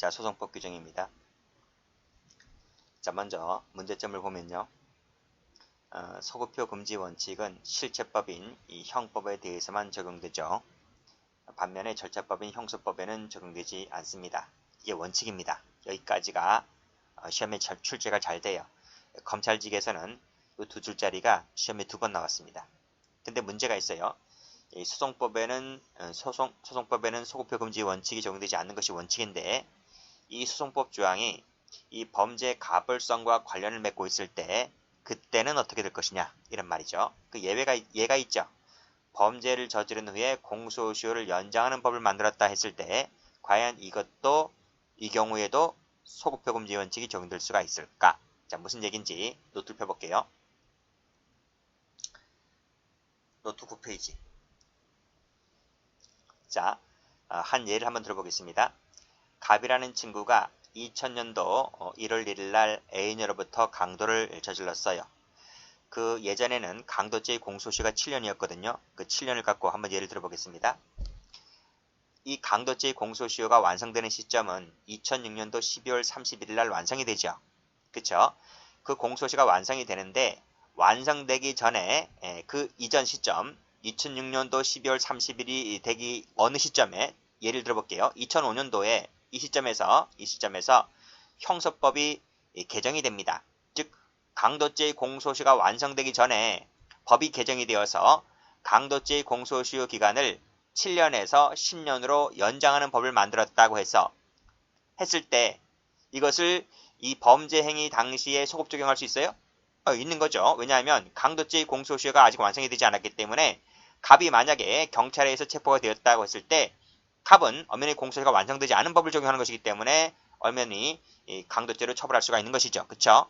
자, 소송법 규정입니다. 자, 먼저 문제점을 보면요. 어, 소급표 금지 원칙은 실체법인 이 형법에 대해서만 적용되죠. 반면에 절차법인 형소법에는 적용되지 않습니다. 이게 원칙입니다. 여기까지가 어, 시험에 출제가 잘 돼요. 검찰직에서는 이두 줄짜리가 시험에 두 번 나왔습니다. 근데 문제가 있어요. 소송법에는 어, 소송, 소송법에는 소급표 금지 원칙이 적용되지 않는 것이 원칙인데 이 소송법 조항이 이 범죄 가벌성과 관련을 맺고 있을 때 그때는 어떻게 될 것이냐 이런 말이죠. 그 예외가 예가 있죠. 범죄를 저지른 후에 공소시효를 연장하는 법을 만들었다 했을 때 과연 이것도 이 경우에도 소급표 금지 원칙이 적용될 수가 있을까? 자 무슨 얘기인지 노트를 펴볼게요. 노트 9페이지. 자, 아, 한 예를 한번 들어보겠습니다. 갑이라는 친구가 2000년도 1월 1일 날 애인으로부터 강도를 저질렀어요. 그 예전에는 강도죄의 공소시가 7년이었거든요. 그 7년을 갖고 한번 예를 들어보겠습니다. 이 강도죄의 공소시효가 완성되는 시점은 2006년도 12월 31일 날 완성이 되죠. 그쵸? 그 공소시가 완성이 되는데 완성되기 전에 예, 그 이전 시점 2006년도 12월 30일이 되기 어느 시점에 예를 들어볼게요. 2005년도에 이 시점에서 이 시점에서 형소법이 개정이 됩니다. 즉 강도죄의 공소시가 완성되기 전에 법이 개정이 되어서 강도죄의 공소시효 기간을 7년에서 10년으로 연장하는 법을 만들었다고 해서 했을 때 이것을 이 범죄 행위 당시에 소급 적용할 수 있어요? 어, 있는 거죠. 왜냐하면 강도죄의 공소시효가 아직 완성이 되지 않았기 때문에 갑이 만약에 경찰에 의해서 체포가 되었다고 했을 때 갑은 엄연히 공소시효가 완성되지 않은 법을 적용하는 것이기 때문에 엄연히 강도죄로 처벌할 수가 있는 것이죠. 그쵸?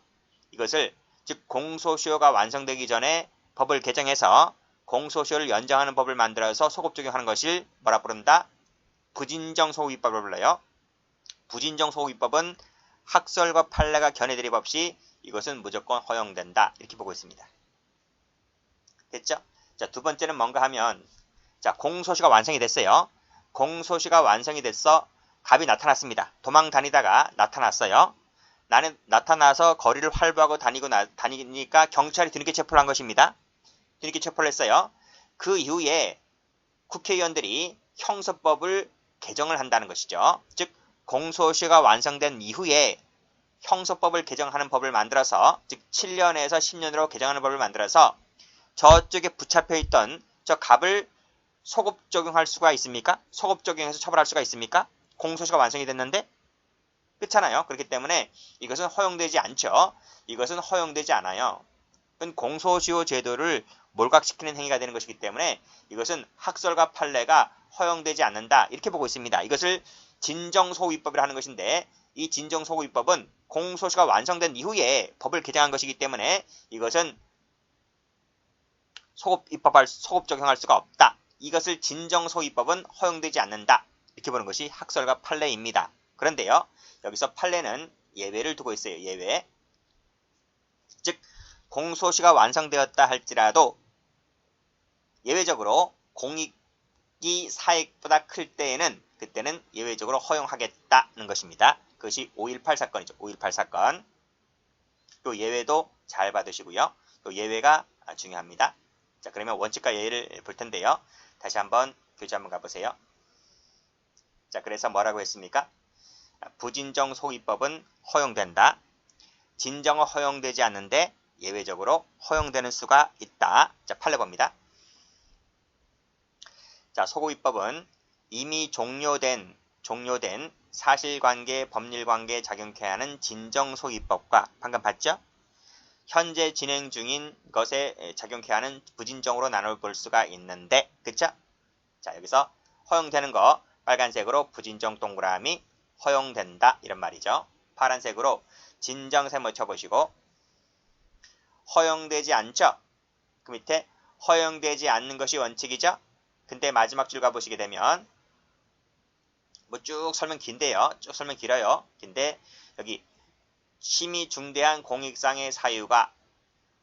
이것을 즉 공소시효가 완성되기 전에 법을 개정해서 공소시효를 연장하는 법을 만들어서 소급 적용하는 것을 뭐라 부른다? 부진정 소급입법을 불러요. 부진정 소급입법은 학설과 판례가 견해드립 없이 이것은 무조건 허용된다. 이렇게 보고 있습니다. 됐죠? 자, 두 번째는 뭔가 하면 자, 공소시가 완성이 됐어요. 공소시가 완성이 됐어. 갑이 나타났습니다. 도망 다니다가 나타났어요. 나는 나타나서 거리를 활보하고 다니고 나, 다니니까 경찰이 뒤늦게 체포를 한 것입니다. 뒤늦게 체포를 했어요. 그 이후에 국회의원들이 형소법을 개정을 한다는 것이죠. 즉 공소시가 완성된 이후에 형소법을 개정하는 법을 만들어서 즉 7년에서 10년으로 개정하는 법을 만들어서 저쪽에 붙잡혀 있던 저 갑을 소급 적용할 수가 있습니까? 소급 적용해서 처벌할 수가 있습니까? 공소시가 완성이 됐는데 그렇잖아요. 그렇기 때문에 이것은 허용되지 않죠. 이것은 허용되지 않아요. 공소시효 제도를 몰각시키는 행위가 되는 것이기 때문에 이것은 학설과 판례가 허용되지 않는다. 이렇게 보고 있습니다. 이것을 진정소위법이라 하는 것인데 이 진정소위법은 공소시가 완성된 이후에 법을 개정한 것이기 때문에 이것은 소급 입법할 소급 적용할 수가 없다. 이것을 진정 소위법은 허용되지 않는다. 이렇게 보는 것이 학설과 판례입니다. 그런데요. 여기서 판례는 예외를 두고 있어요. 예외. 즉 공소시가 완성되었다 할지라도 예외적으로 공익이 사익보다 클 때에는 그때는 예외적으로 허용하겠다는 것입니다. 그것이 5.18 사건이죠. 5.18 사건. 또 예외도 잘 받으시고요. 또 예외가 중요합니다. 자, 그러면 원칙과 예외를 볼 텐데요. 다시 한번 교재 한번 가보세요. 자, 그래서 뭐라고 했습니까? 부진정 소위법은 허용된다. 진정은 허용되지 않는데 예외적으로 허용되는 수가 있다. 자, 판례 봅니다. 자, 소고위법은 이미 종료된 종료된 사실관계, 법률관계 작용케 하는 진정소위법과 방금 봤죠? 현재 진행 중인 것에 작용케 하는 부진정으로 나눠 볼 수가 있는데 그쵸? 자 여기서 허용되는 거 빨간색으로 부진정 동그라미 허용된다 이런 말이죠. 파란색으로 진정세모 쳐보시고 허용되지 않죠? 그 밑에 허용되지 않는 것이 원칙이죠? 근데 마지막 줄 가보시게 되면 뭐 쭉 설명 긴데요. 쭉 설명 길어요. 긴데 여기 심히 중대한 공익상의 사유가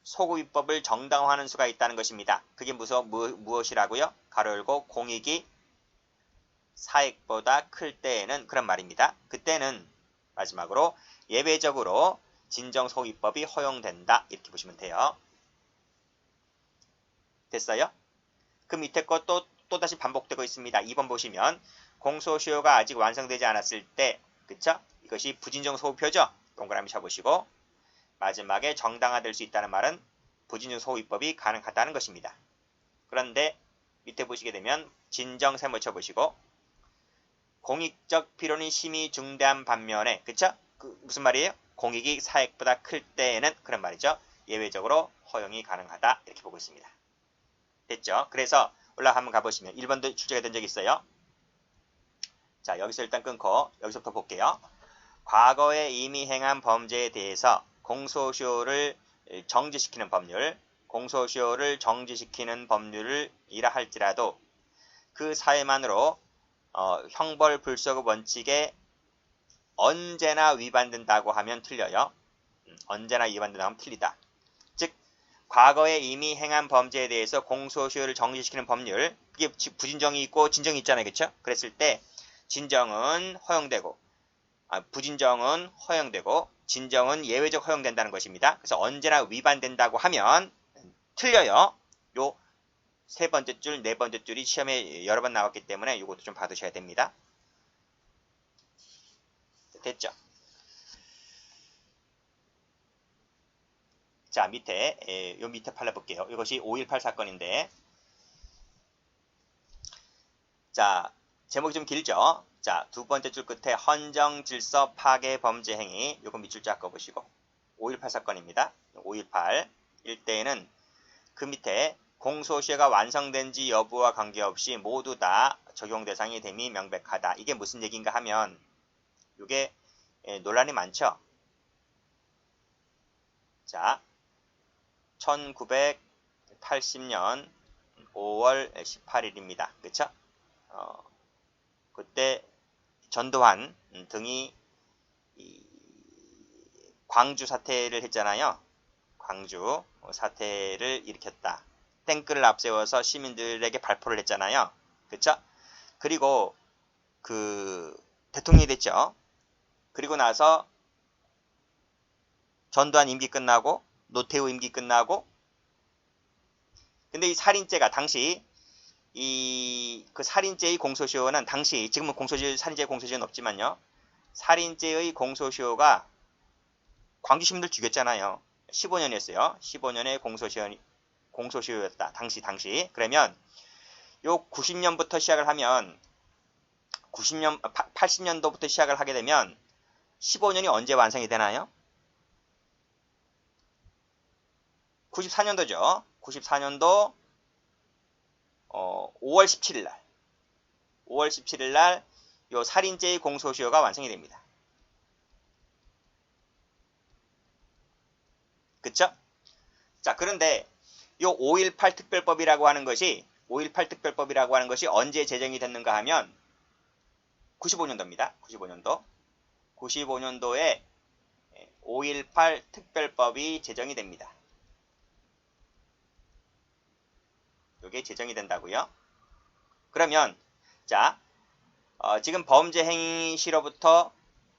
소급입법을 정당화하는 수가 있다는 것입니다. 그게 무서, 무, 무엇이라고요? 가로 열고 공익이 사액보다 클 때에는 그런 말입니다. 그때는 마지막으로 예외적으로 진정소위법이 허용된다 이렇게 보시면 돼요. 됐어요? 그 밑에 것도 또다시 반복되고 있습니다. 2번 보시면 공소시효가 아직 완성되지 않았을 때 그쵸? 이것이 부진정 소급표죠. 동그라미 쳐보시고 마지막에 정당화될 수 있다는 말은 부진정 소급법이 가능하다는 것입니다. 그런데 밑에 보시게 되면 진정 세모 쳐보시고 공익적 필요는 심히 중대한 반면에 그쵸? 그 무슨 말이에요? 공익이 사액보다 클 때에는 그런 말이죠. 예외적으로 허용이 가능하다 이렇게 보고 있습니다. 됐죠? 그래서 올라가 한번 가보시면 1번도 출제가 된 적이 있어요. 자 여기서 일단 끊고 여기서부터 볼게요. 과거에 이미 행한 범죄에 대해서 공소시효를 정지시키는 법률, 공소시효를 정지시키는 법률을 이라 할지라도 그 사회만으로 어, 형벌 불소급 원칙에 언제나 위반된다고 하면 틀려요. 음, 언제나 위반된다고 하면 틀리다. 즉 과거에 이미 행한 범죄에 대해서 공소시효를 정지시키는 법률 그게 부진정이 있고 진정이 있잖아요. 그렇죠? 그랬을 때 진정은 허용되고 아, 부진정은 허용되고 진정은 예외적 허용된다는 것입니다. 그래서 언제나 위반된다고 하면 틀려요. 요 세 번째 줄, 네 번째 줄이 시험에 여러 번 나왔기 때문에 이것도 좀 받으셔야 됩니다. 됐죠? 자, 밑에, 에, 요 밑에 팔라 볼게요. 이것이 5.18 사건인데, 자, 제목이 좀 길죠? 자, 두 번째 줄 끝에 헌정 질서 파괴 범죄 행위, 요거 밑줄 쫙 꺼보시고, 5.18 사건입니다. 5.18 일대에는 그 밑에 공소시효가 완성된지 여부와 관계없이 모두 다 적용 대상이 됨이 명백하다. 이게 무슨 얘기인가 하면 이게 예, 논란이 많죠. 자, 1980년 5월 18일입니다. 그쵸? 어, 그때 전두환 등이 광주 사태를 했잖아요. 광주 사태를 일으켰다. 탱크를 앞세워서 시민들에게 발표를 했잖아요. 그쵸? 그리고 그 대통령이 됐죠. 그리고 나서 전두환 임기 끝나고 노태우 임기 끝나고 근데 이 살인죄가 당시 이 그 살인죄의 공소시효는 당시 지금은 공소시효 살인죄 공소시효는 없지만요. 살인죄의 공소시효가 광주 시민들 죽였잖아요. 15년이었어요. 15년의 공소시효 공소시효였다. 당시 당시. 그러면 요 90년부터 시작을 하면 90년 80년도부터 시작을 하게 되면 15년이 언제 완성이 되나요? 94년도죠. 94년도 어, 5월 17일 날 5월 17일 날 요 살인죄의 공소시효가 완성이 됩니다. 그쵸? 자, 그런데 요 5.18 특별법이라고 하는 것이 5.18 특별법이라고 하는 것이 언제 제정이 됐는가 하면 95년도입니다. 95년도. 95년도에 5.18 특별법이 제정이 됩니다. 이게 제정이 된다고요. 그러면 자 어, 지금 범죄 행위 시로부터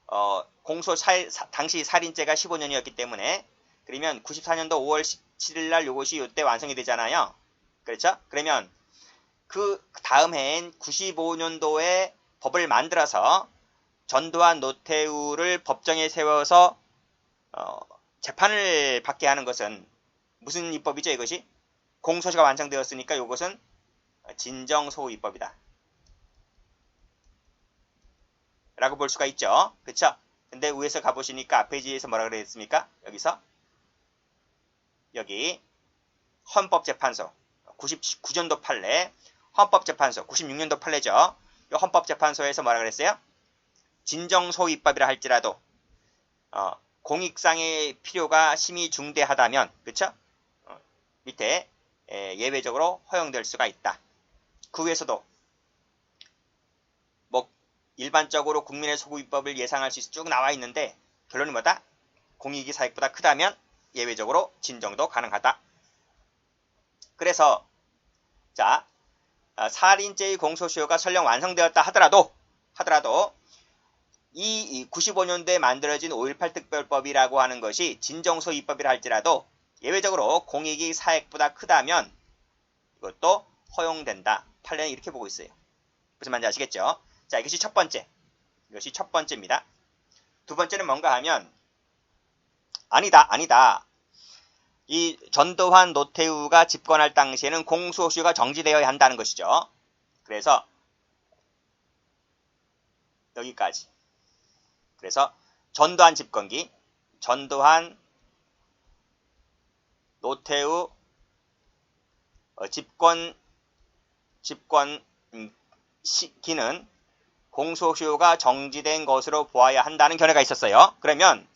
어, 공소 살, 사, 당시 살인죄가 15년이었기 때문에 그러면 94년도 5월 17일 날 이것이 이때 완성이 되잖아요. 그렇죠? 그러면 그 다음 해인 95년도에 법을 만들어서 전두환 노태우를 법정에 세워서 어, 재판을 받게 하는 것은 무슨 입법이죠 이것이? 공소시가 완성되었으니까 이것은 진정소호 입법이다. 라고 볼 수가 있죠. 그쵸? 근데 위에서 가보시니까 페이지에서 뭐라 그랬습니까? 여기서 여기 헌법재판소 99년도 판례 헌법재판소 96년도 판례죠. 이 헌법재판소에서 뭐라 그랬어요? 진정소입법이라 할지라도 어, 공익상의 필요가 심히 중대하다면 그쵸? 어, 밑에 에, 예외적으로 허용될 수가 있다. 그 위에서도 뭐 일반적으로 국민의 소구 입법을 예상할 수 있어 쭉 나와 있는데 결론이 뭐다? 공익이 사익보다 크다면 예외적으로 진정도 가능하다. 그래서 자 아, 살인죄의 공소시효가 설령 완성되었다 하더라도 하더라도 이 95년도에 만들어진 5.18 특별법이라고 하는 것이 진정소 입법이라 할지라도 예외적으로 공익이 사액보다 크다면 이것도 허용된다. 판례는 이렇게 보고 있어요. 무슨 말인지 아시겠죠? 자, 이것이 첫 번째. 이것이 첫 번째입니다. 두 번째는 뭔가 하면 아니다, 아니다. 이 전두환 노태우가 집권할 당시에는 공소시효가 정지되어야 한다는 것이죠. 그래서 여기까지. 그래서 전두환 집권기, 전두환 노태우 어, 집권 집권 음, 시기는 공소시효가 정지된 것으로 보아야 한다는 견해가 있었어요. 그러면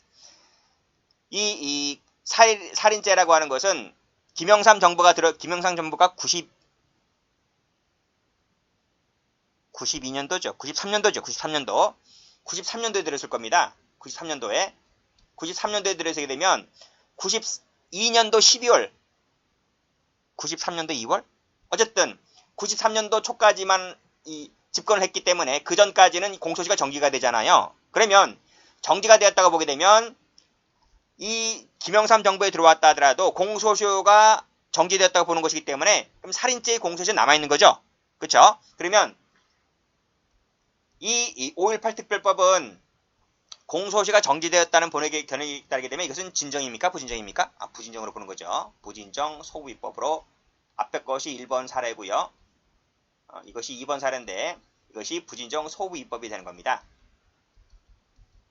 이, 이 살인, 살인죄라고 하는 것은 김영삼 정부가 들어 김영삼 정부가 90 92년도죠. 93년도죠. 93년도. 93년도에 들었을 겁니다. 93년도에. 93년도에 들어서게 되면 92년도 12월 93년도 2월? 어쨌든 93년도 초까지만 이 집권을 했기 때문에 그 전까지는 공소시가 정지가 되잖아요. 그러면 정지가 되었다고 보게 되면 이 김영삼 정부에 들어왔다 하더라도 공소시효가 정지되었다고 보는 것이기 때문에 그럼 살인죄의 공소시효 남아있는 거죠. 그렇죠? 그러면 이, 이5.18 특별법은 공소시가 정지되었다는 본회의 견해에 따르게 되면 이것은 진정입니까? 부진정입니까? 아, 부진정으로 보는 거죠. 부진정 소부입법으로 앞에 것이 1번 사례고요. 어, 이것이 2번 사례인데 이것이 부진정 소부입법이 되는 겁니다.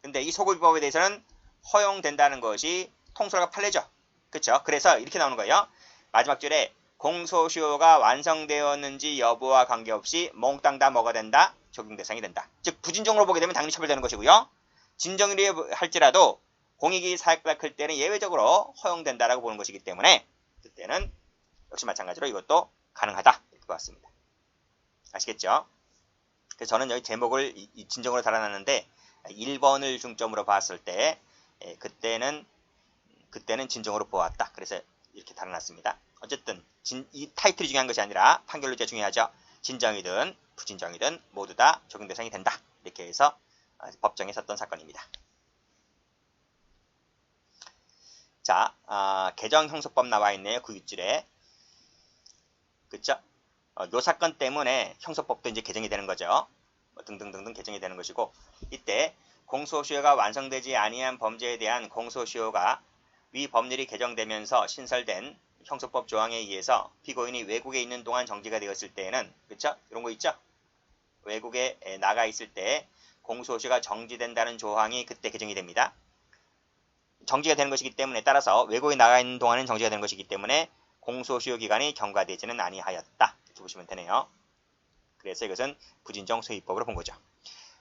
근데 이 소부입법에 대해서는 허용된다는 것이 통솔과 판례죠. 그렇죠? 그래서 이렇게 나오는 거예요. 마지막 줄에 공소시효가 완성되었는지 여부와 관계없이 몽땅 다 뭐가 된다? 적용 대상이 된다. 즉 부진정으로 보게 되면 당연히 처벌되는 것이고요. 진정일이 할지라도 공익이 사액보다 클 때는 예외적으로 허용된다라고 보는 것이기 때문에 그때는 역시 마찬가지로 이것도 가능하다 이렇게 봤습니다. 아시겠죠? 그래서 저는 여기 제목을 진정으로 달아놨는데 1번을 중점으로 봤을 때 예, 그때는 그때는 진정으로 보았다. 그래서 이렇게 달아놨습니다. 어쨌든 진, 이 타이틀이 중요한 것이 아니라 판결로제 중요하죠. 진정이든 부진정이든 모두 다 적용 대상이 된다. 이렇게 해서 어, 법정에 섰던 사건입니다. 자, 아, 개정 형소법 나와 있네요. 9육줄에. 그쵸? 어, 요 사건 때문에 형소법도 이제 개정이 되는 거죠. 뭐 등등등등 개정이 되는 것이고 이때 공소시효가 완성되지 아니한 범죄에 대한 공소시효가 위 법률이 개정되면서 신설된 형소법 조항에 의해서 피고인이 외국에 있는 동안 정지가 되었을 때에는 그쵸? 이런 거 있죠? 외국에 나가 있을 때 공소시효가 정지된다는 조항이 그때 개정이 됩니다. 정지가 되는 것이기 때문에 따라서 외국에 나가 있는 동안은 정지가 되는 것이기 때문에 공소시효 기간이 경과되지는 아니하였다. 이렇게 보시면 되네요. 그래서 이것은 부진정 소유법으로 본 거죠.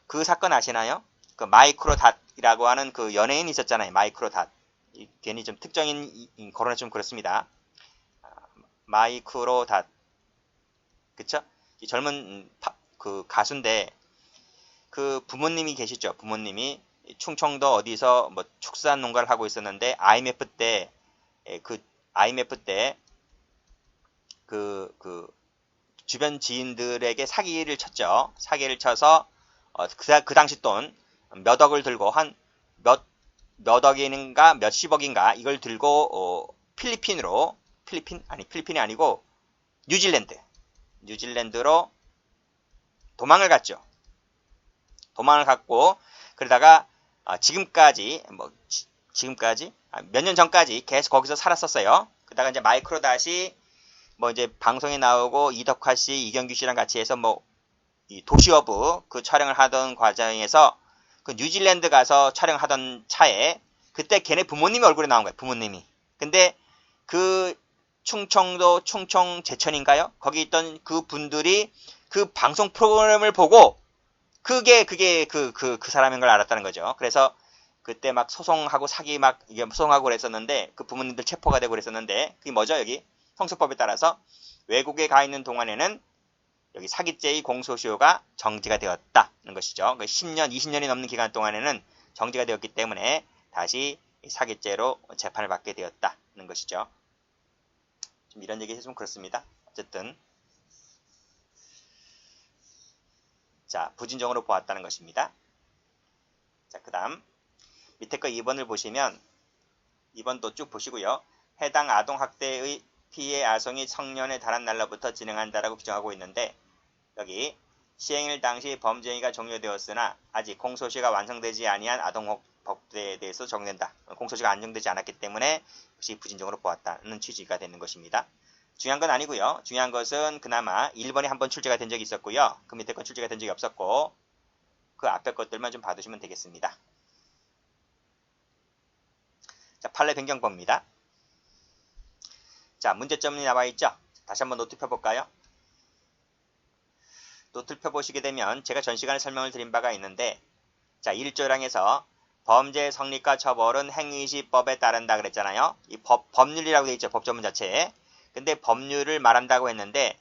그 사건 아시나요? 그 마이크로닷이라고 하는 그 연예인 있었잖아요. 마이크로닷. 괜히 좀 특정인 거론해 좀 그렇습니다. 마이크로닷. 그쵸? 이 젊은 파, 그 가수인데 그 부모님이 계시죠. 부모님이 충청도 어디서 뭐 축산 농가를 하고 있었는데 IMF 때 그 IMF 때 그, 그, 주변 지인들에게 사기를 쳤죠. 사기를 쳐서, 어, 그, 그 당시 돈 몇 억을 들고 한 몇, 몇 억인가 몇십억인가 이걸 들고, 어, 필리핀으로, 필리핀? 아니, 필리핀이 아니고, 뉴질랜드. 뉴질랜드로 도망을 갔죠. 도망을 갔고 그러다가 아, 지금까지 뭐 지, 금까지 아, 몇년 전까지 계속 거기서 살았었어요. 그러다가 이제 마이크로 다시 뭐 이제 방송에 나오고 이덕화 씨, 이경규 씨랑 같이 해서 뭐 이 도시어부 그 촬영을 하던 과정에서 그 뉴질랜드 가서 촬영하던 차에 그때 걔네 부모님이 얼굴에 나온 거예요. 부모님이. 근데 그 충청도 충청 제천인가요? 거기 있던 그 분들이 그 방송 프로그램을 보고 그게 그게 그 그그 그, 그 사람인 걸 알았다는 거죠. 그래서 그때 막 소송하고 사기 막 이게 소송하고 그랬었는데 그 부모님들 체포가 되고 그랬었는데 그게 뭐죠 여기 형소법에 따라서 외국에 가 있는 동안에는 여기 사기죄의 공소시효가 정지가 되었다는 것이죠. 그 10년, 20년이 넘는 기간 동안에는 정지가 되었기 때문에 다시 사기죄로 재판을 받게 되었다는 것이죠. 좀 이런 얘기 좀 그렇습니다. 어쨌든 자, 부진정으로 보았다는 것입니다. 자, 그 다음 밑에 거 2번을 보시면 2번도 쭉 보시고요. 해당 아동학대의 피해 아성이 성년에 달한 날로부터 진행한다라고 규정하고 있는데 여기 시행일 당시 범죄행위가 종료되었으나 아직 공소시가 완성되지 아니한 아동학대에 대해서 적용된다. 공소시가 안정되지 않았기 때문에 역시 부진정으로 보았다는 취지가 되는 것입니다. 중요한 건 아니고요. 중요한 것은 그나마 1번에 한 번 출제가 된 적이 있었고요. 그 밑에 건 출제가 된 적이 없었고 그 앞에 것들만 좀 봐두시면 되겠습니다. 자, 판례 변경법입니다. 자, 문제점이 나와 있죠? 다시 한번 노트 펴볼까요? 노트를 펴보시게 되면 제가 전 시간에 설명을 드린 바가 있는데 자, 1조량에서 범죄 성립과 처벌은 행위시법에 따른다 그랬잖아요. 이 법, 법률이라고 되어 있죠. 법조문 자체에. 근데 법률을 말한다고 했는데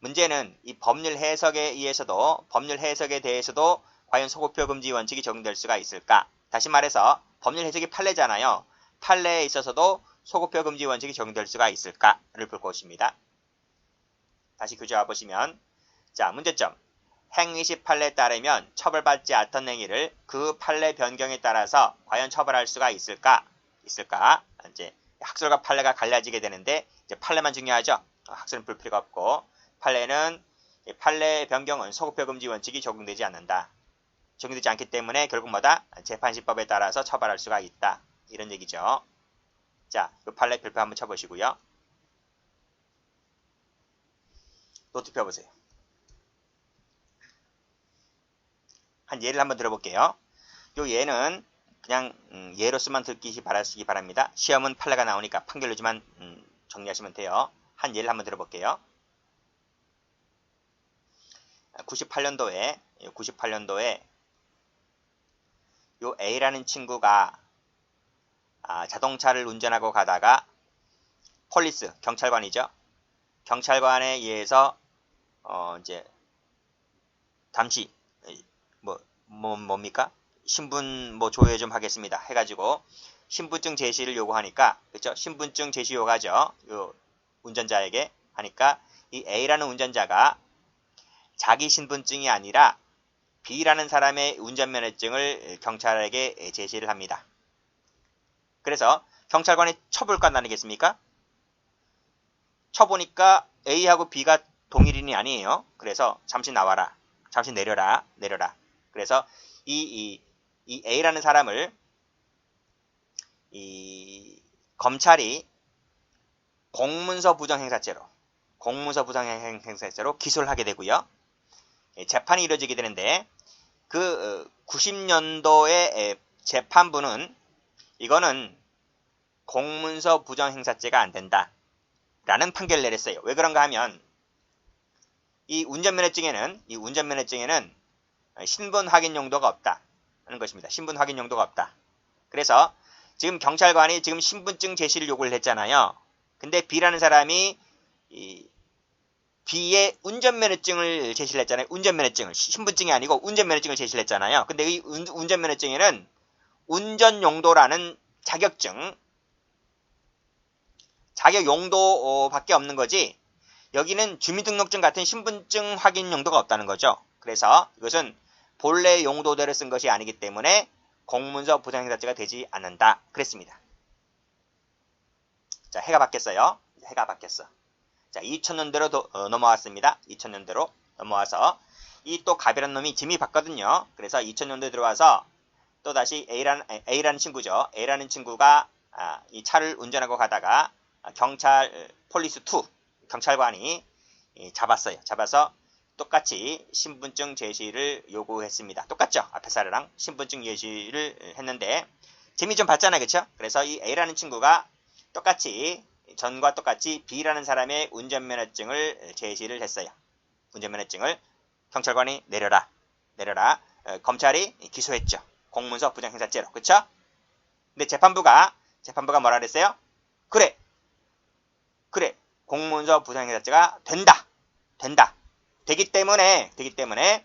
문제는 이 법률 해석에 의해서도 법률 해석에 대해서도 과연 소급표 금지 원칙이 적용될 수가 있을까? 다시 말해서 법률 해석이 판례잖아요. 판례에 있어서도 소급표 금지 원칙이 적용될 수가 있을까를 볼 것입니다. 다시 교재 와 보시면 자 문제점 행위시 판례에 따르면 처벌받지 않던 행위를 그 판례 변경에 따라서 과연 처벌할 수가 있을까? 있을까? 이제 학설과 판례가 갈라지게 되는데 판례만 중요하죠. 학설은 볼 필요가 없고 판례는 판례 변경은 소급표 금지 원칙이 적용되지 않는다. 적용되지 않기 때문에 결국 뭐다? 재판시법에 따라서 처벌할 수가 있다. 이런 얘기죠. 자, 그 판례 별표 한번 쳐보시고요. 노트 펴보세요. 한 예를 한번 들어볼게요. 요 예는 그냥 음, 예로서만 듣기 바라시기 바랍니다. 시험은 판례가 나오니까 판결로지만 음, 정리하시면 돼요. 한 예를 한번 들어볼게요. 98년도에 98년도에 요 A라는 친구가 아, 자동차를 운전하고 가다가 폴리스 경찰관이죠. 경찰관에 의해서 어, 이제 잠시 뭐, 뭐 뭡니까? 신분 뭐 조회 좀 하겠습니다. 해가지고 신분증 제시를 요구하니까 그렇죠? 신분증 제시 요구하죠. 요 운전자에게 하니까 이 A라는 운전자가 자기 신분증이 아니라 B라는 사람의 운전면허증을 경찰에게 제시를 합니다. 그래서 경찰관이 쳐볼까 아니겠습니까? 쳐보니까 A하고 B가 동일인이 아니에요. 그래서 잠시 나와라. 잠시 내려라. 내려라. 그래서 이, 이, 이 A라는 사람을 이 검찰이 공문서 부정행사죄로 공문서 부정행사죄로 기소를 하게 되고요. 예, 재판이 이루어지게 되는데 그 90년도의 어, 재판부는 이거는 공문서 부정행사죄가 안 된다. 라는 판결을 내렸어요. 왜 그런가 하면 이 운전면허증에는 이 운전면허증에는 신분 확인 용도가 없다. 하는 것입니다. 신분 확인 용도가 없다. 그래서 지금 경찰관이 지금 신분증 제시를 요구를 했잖아요. 근데 B라는 사람이 이 B의 운전면허증을 제시를 했잖아요. 운전면허증을 신분증이 아니고 운전면허증을 제시를 했잖아요. 근데 이 운전면허증에는 운전 용도라는 자격증 자격 용도밖에 없는 거지 여기는 주민등록증 같은 신분증 확인 용도가 없다는 거죠. 그래서 이것은 본래 용도대로 쓴 것이 아니기 때문에 공문서 부정행사죄가 되지 않는다. 그랬습니다. 자, 해가 바뀌었어요. 해가 바뀌었어. 자, 2000년대로 어, 넘어왔습니다. 2000년대로 넘어와서 이 또 갑이라는 놈이 짐이 봤거든요. 그래서 2000년도에 들어와서 또 다시 A라는, A라는 친구죠. A라는 친구가 아, 이 차를 운전하고 가다가 경찰 폴리스 2 경찰관이 잡았어요. 잡아서 똑같이 신분증 제시를 요구했습니다. 똑같죠? 앞에 사례랑 신분증 제시를 했는데 재미 좀 봤잖아요. 그쵸? 그래서 이 A라는 친구가 똑같이 전과 똑같이 B라는 사람의 운전면허증을 제시를 했어요. 운전면허증을 경찰관이 내려라. 내려라. 어, 검찰이 기소했죠. 공문서 부정행사죄로. 그쵸? 근데 재판부가 재판부가 뭐라 그랬어요? 그래. 그래. 공문서 부정행사죄가 된다. 된다. 되기 때문에 되기 때문에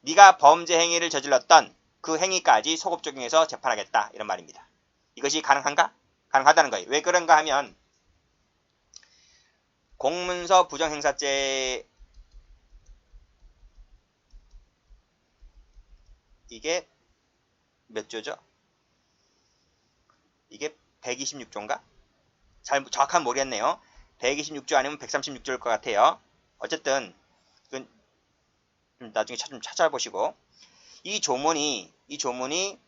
네가 범죄 행위를 저질렀던 그 행위까지 소급 적용해서 재판하겠다 이런 말입니다. 이것이 가능한가? 가능하다는 거예요. 왜 그런가 하면 공문서 부정행사죄 이게 몇 조죠? 이게 126조인가? 잘 정확한 모르겠네요. 126조 아니면 136조일 것 같아요. 어쨌든 이건 좀 나중에 좀 찾아보시고 이 조문이 이 조문이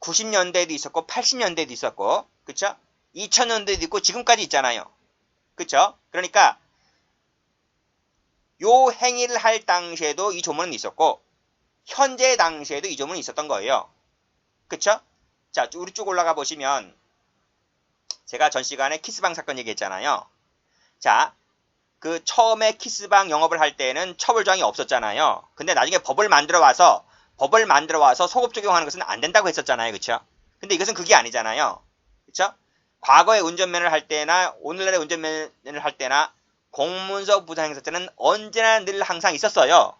90년대에도 있었고 80년대에도 있었고 그쵸? 2000년대에도 있고 지금까지 있잖아요. 그쵸? 그러니까 요 행위를 할 당시에도 이 조문은 있었고 현재 당시에도 이 조문이 있었던 거예요. 그쵸? 자, 우리 쭉 올라가 보시면 제가 전 시간에 키스방 사건 얘기했잖아요. 자, 그 처음에 키스방 영업을 할 때는 처벌조항이 없었잖아요. 근데 나중에 법을 만들어 와서 법을 만들어 와서 소급 적용하는 것은 안 된다고 했었잖아요. 그쵸? 근데 이것은 그게 아니잖아요. 그쵸? 과거에 운전면허를 할 때나 오늘날의 운전면허를 할 때나 공문서 부상행사죄는 언제나 늘 항상 있었어요.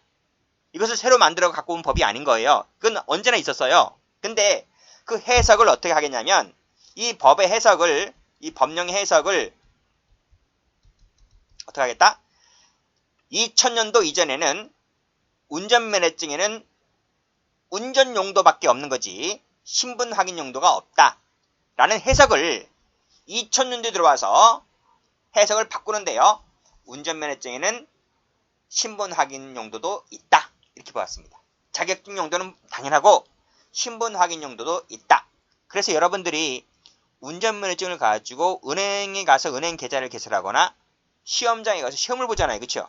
이것을 새로 만들어 갖고 온 법이 아닌 거예요. 그건 언제나 있었어요. 근데 그 해석을 어떻게 하겠냐면 이 법의 해석을 이 법령의 해석을 어떻게 하겠다? 2000년도 이전에는 운전면허증에는 운전 용도밖에 없는 거지 신분 확인 용도가 없다. 라는 해석을 2000년도에 들어와서 해석을 바꾸는데요. 운전면허증에는 신분 확인 용도도 있다. 이렇게 보았습니다. 자격증 용도는 당연하고 신분 확인 용도도 있다. 그래서 여러분들이 운전면허증을 가지고 은행에 가서 은행 계좌를 개설하거나 시험장에 가서 시험을 보잖아요. 그쵸?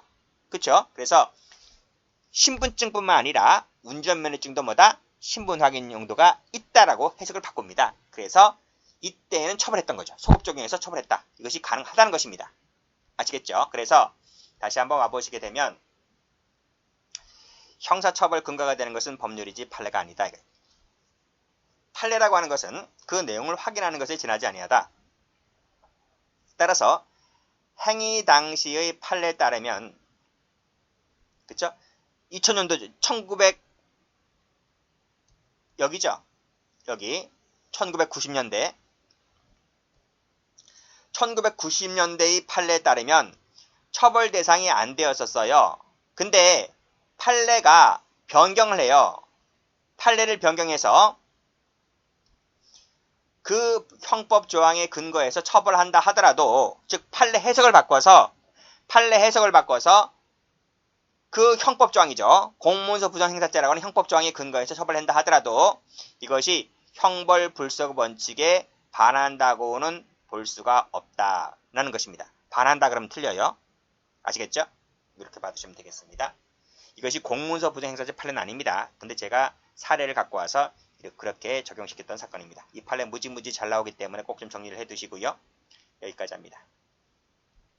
그쵸? 그래서 신분증뿐만 아니라 운전면허증도 뭐다? 신분 확인 용도가 있다라고 해석을 바꿉니다. 그래서 이때는 처벌했던 거죠. 소급 적용해서 처벌했다. 이것이 가능하다는 것입니다. 아시겠죠? 그래서 다시 한번 와보시게 되면 형사처벌 근거가 되는 것은 법률이지 판례가 아니다. 판례라고 하는 것은 그 내용을 확인하는 것에 지나지 아니하다. 따라서 행위 당시의 판례에 따르면 그쵸? 2000년도 1900 여기죠. 여기 1990년대 1990년대의 판례에 따르면 처벌 대상이 안 되었었어요. 근데 판례가 변경을 해요. 판례를 변경해서 그 형법 조항에 근거해서 처벌한다 하더라도 즉 판례 해석을 바꿔서 판례 해석을 바꿔서 그 형법 조항이죠. 공문서 부정행사죄라고 하는 형법 조항에 근거해서 처벌한다 하더라도 이것이 형벌 불석 원칙에 반한다고는 볼 수가 없다라는 것입니다. 반한다 그러면 틀려요. 아시겠죠? 이렇게 봐주시면 되겠습니다. 이것이 공문서 부정행사죄 판례는 아닙니다. 근데 제가 사례를 갖고 와서 그렇게 적용시켰던 사건입니다. 이 판례 무지무지 잘 나오기 때문에 꼭 좀 정리를 해두시고요. 여기까지 합니다.